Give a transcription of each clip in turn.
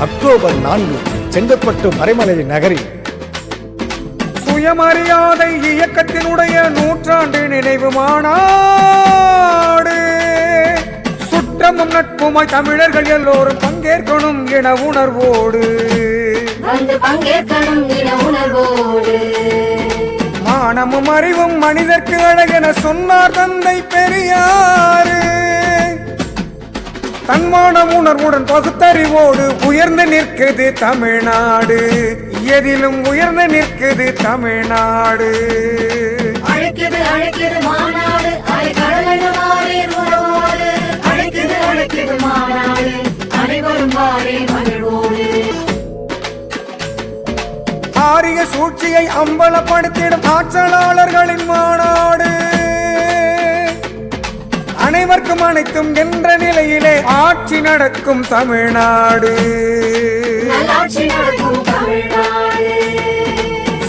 October நான்கு செங்கற்பட்டு மறைமலை நகரில். சுயமரியாதை இயக்கத்தினுடைய நூற்றாண்டு நினைவு மாநாடு. சுற்றமும் நட்புமாய் தமிழர்கள் எல்லோரும் பங்கேற்கணும் என உணர்வோடு. வந்து பங்கேற்கணும் இன உணர்வோடு. மானமும் அறிவும் மனிதர்க்கு அழகென சொன்னார் தந்தை பெரியாரு. தன்மான உணர்வுடன் பகுத்தறிவோடு உயர்ந்து நிற்குது தமிழ்நாடு. எதிலும் உயர்ந்து நிற்குது தமிழ்நாடு. அழைக்குது அழைக்குது மாநாடு. அலை கடலென வாரீர் உறவோடு அழைக்குது அழைக்குது மாநாடு. அனைவரும் வாரே மகிழ்வோடு. ஆரிய சூழ்ச்சியை அம்பலப்படுத்திடும் ஆற்றலாளர்களின் மாநாடு. அனைத்தும் என்ற நிலையிலே ஆட்சி நடக்கும் தமிழ்நாடு.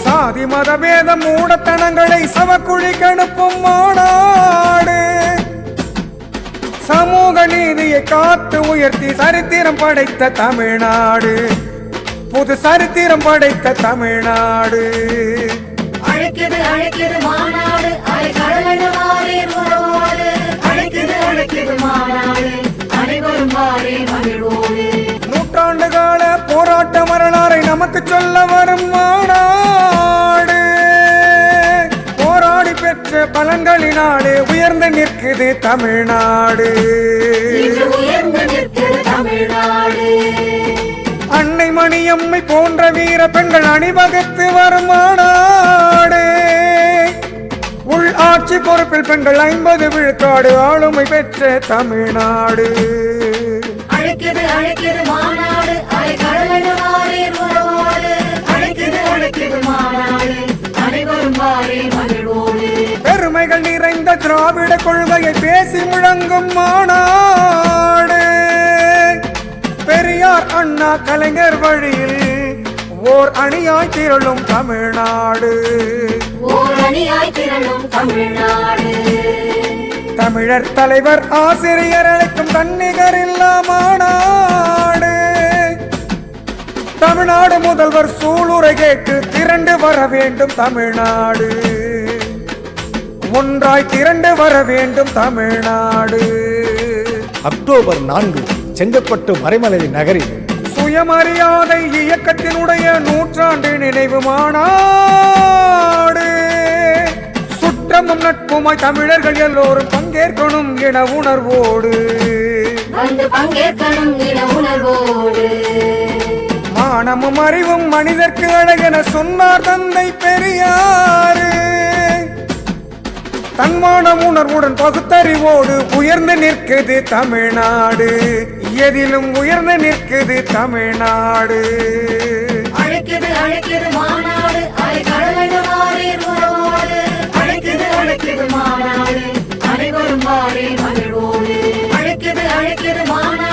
சாதி மதபேதம் மூடத்தனங்களை சவக்குழிக்கு அனுப்பும் மாநாடு. சமூக நீதியை காத்து உயர்த்தி சரித்திரம் படைத்த தமிழ்நாடு. புது சரித்திரம் படைத்த தமிழ்நாடு. பலன்களினாலே உயர்ந்து நிற்குது தமிழ்நாடு. அன்னை மணியம்மை போன்ற வீர பெண்கள் அணிவகுத்து வரும் மாநாடு. உள் ஆட்சி பொறுப்பில் பெண்கள் ஐம்பது விழுக்காடு ஆளுமை பெற்ற தமிழ்நாடு. அழைக்குது மாநாடு திராவிட கொள்கையை பேசி முழங்கும் மாநாடு. பெரியார் அண்ணா கலைஞர் வழியில் ஓர் அணியாய் திரளும் தமிழ்நாடு. ஓர் அணியாய் திரளும் தமிழ்நாடு. தமிழர் தலைவர் ஆசிரியர் அழைக்கும் தன்னிகர் இல்லா மாநாடு. தமிழ்நாடு முதல்வர் சூளுரை கேட்டு திரண்டு வர வேண்டும் தமிழ்நாடு. ஒன்றாய் திரண்டு வர வேண்டும் தமிழ்நாடு. அக்டோபர் நான்கு செங்கற்பட்டு மறைமலை நகரில். சுயமரியாதை இயக்கத்தினுடைய நூற்றாண்டு நினைவு மாநாடு. சுற்றமும் நட்புமாய் தமிழர்கள் எல்லோரும் பங்கேற்கணும் என உணர்வோடு. வந்து பங்கேற்கணும் இன உணர்வோடு. மானமும் அறிவும் மனிதர்க்கு அழகென சொன்னார் தந்தை பெரியாரு தன்மான உணர்வுடன் பகுத்தறிவோடு உயர்ந்து நிற்குது தமிழ்நாடு. எதிலும் உயர்ந்து நிற்குது தமிழ்நாடு. அழைக்குது அழைக்குது மாநாடு. அழைக்குது அழைக்குது மாநாடு. அனைவரும் மகிழ்வோடு. அழைக்குது மாநாடு.